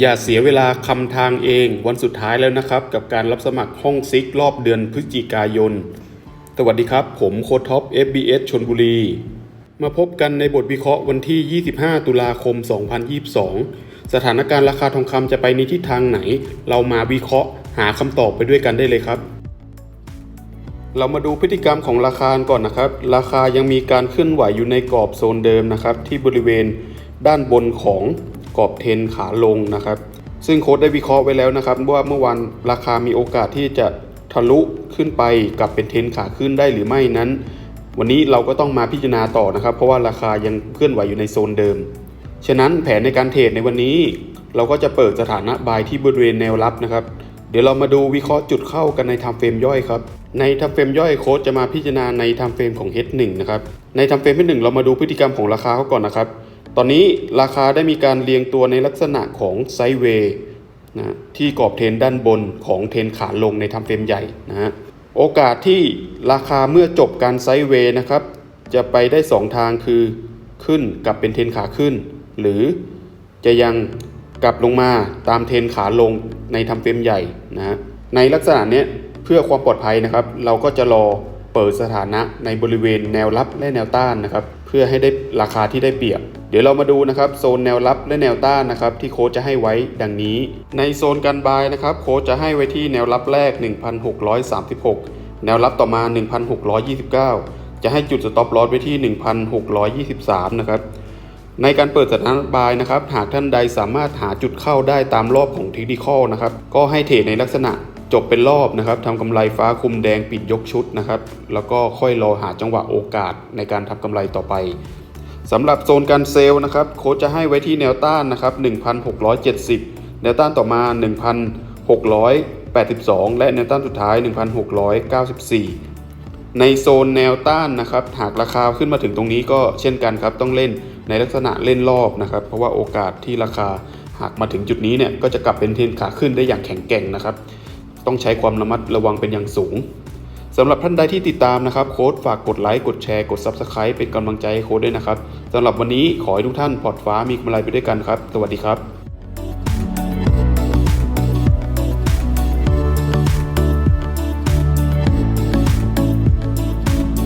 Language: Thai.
อย่าเสียเวลาคำทางเองวันสุดท้ายแล้วนะครับ กับการรับสมัครห้องซิกรอบเดือนพฤศจิกายน สวัสดีครับ ผมโคท็อป FBS ชนบุรี มาพบกันในบทวิเคราะห์วันที่ 25 ตุลาคม 2022 สถานการณ์ราคาทองคำจะไปในทิศทางไหน เรามาวิเคราะห์หาคำตอบไปด้วยกันได้เลยครับ เรามาดูพฤติกรรมของราคาก่อนนะครับ ราคายังมีการเคลื่อนไหวอยู่ในกรอบโซนเดิมนะครับที่บริเวณด้านบนของ กรอบเทนขาลงนะครับ ซึ่งโค้ดได้วิเคราะห์ไว้แล้วนะครับ ว่าเมื่อวานราคามีโอกาสที่จะทะลุขึ้นไปกลับเป็นเทนขาขึ้นได้หรือไม่นั้น วันนี้เราก็ต้องมาพิจารณาต่อนะครับ เพราะว่าราคายังเคลื่อนไหวอยู่ในโซนเดิม ฉะนั้นแผนในการเทรดในวันนี้ เราก็จะเปิดสถานะบายที่บริเวณแนวรับนะครับเดี๋ยวเรามาดูวิเคราะห์จุดเข้ากันในทม์เฟรมย่อยครับในทม์เฟรมย่อยโค้ดจะมาพิจารณาในทม์เฟรมของ H1 นะครับในทม์เฟรม H1 เรามาดูพฤติกรรมของราคาเขาก่อนนะครับ ตอนนี้ราคาได้มีการเรียงตัวในลักษณะของไซด์เวย์นะที่กรอบเทนด้านบนของเทนขาลงในทม์เฟรมใหญ่นะฮะโอกาสที่ราคาเมื่อจบการไซด์เวย์นะครับ จะไปได้ 2 ทางคือขึ้นกลับเป็นเทนขาขึ้น หรือจะยังกลับลงมาตามเทนขาลงในทำเฟรมใหญ่นะฮะในลักษณะนี้เพื่อความปลอดภัยนะครับ เราก็จะรอเปิดสถานะในบริเวณแนวรับและแนวต้านนะครับ พื่อให้ได้ราคาที่ได้เปรียบ เดี๋ยวเรามาดูนะครับโซนแนวรับและแนวต้านนะครับที่โค้ชจะให้ไว้ดังนี้ ในโซนการบายนะครับโค้ชจะให้ไว้ที่แนวรับแรก 1,636 แนวรับต่อมา 1,629 จะให้จุดสต็อปลอสไว้ที่ 1,623 นะครับในการเปิดสถานบายนะครับ หากท่านใดสามารถหาจุดเข้าได้ตามรอบของเทคนิคอลนะครับ ก็ให้เทรดในลักษณะ จบเป็นรอบนะครับทำกำไรฟ้าคุมแดงปิดยกชุดนะครับ แล้วก็ค่อยรอหาจังหวะโอกาสในการทำกำไรต่อไปสำหรับโซนการเซลล์นะครับโค้ชจะให้ไว้ที่แนวต้านนะครับ 1,670 แนวต้านต่อมา 1,682 และแนวต้านสุดท้าย 1,694 ในโซนแนวต้านนะครับหากราคาขึ้นมาถึงตรงนี้ก็เช่นกันครับต้องเล่นในลักษณะเล่นรอบนะครับ เพราะว่าโอกาสที่ราคาหากมาถึงจุดนี้เนี่ยก็จะกลับเป็นเทรนขาขึ้นได้อย่างแข็งแกร่งนะครับ ต้องใช้ความระมัดระวังเป็นอย่างสูงสำหรับท่านใดที่ติดตามนะครับโค้ดฝากกดไลค์กดแชร์กด Subscribe เป็นกำลังใจให้โค้ดด้วยนะครับสำหรับวันนี้ขอให้ทุกท่านพอร์ตฟ้ามีกำไรไปด้วยกันครับ สวัสดีครับ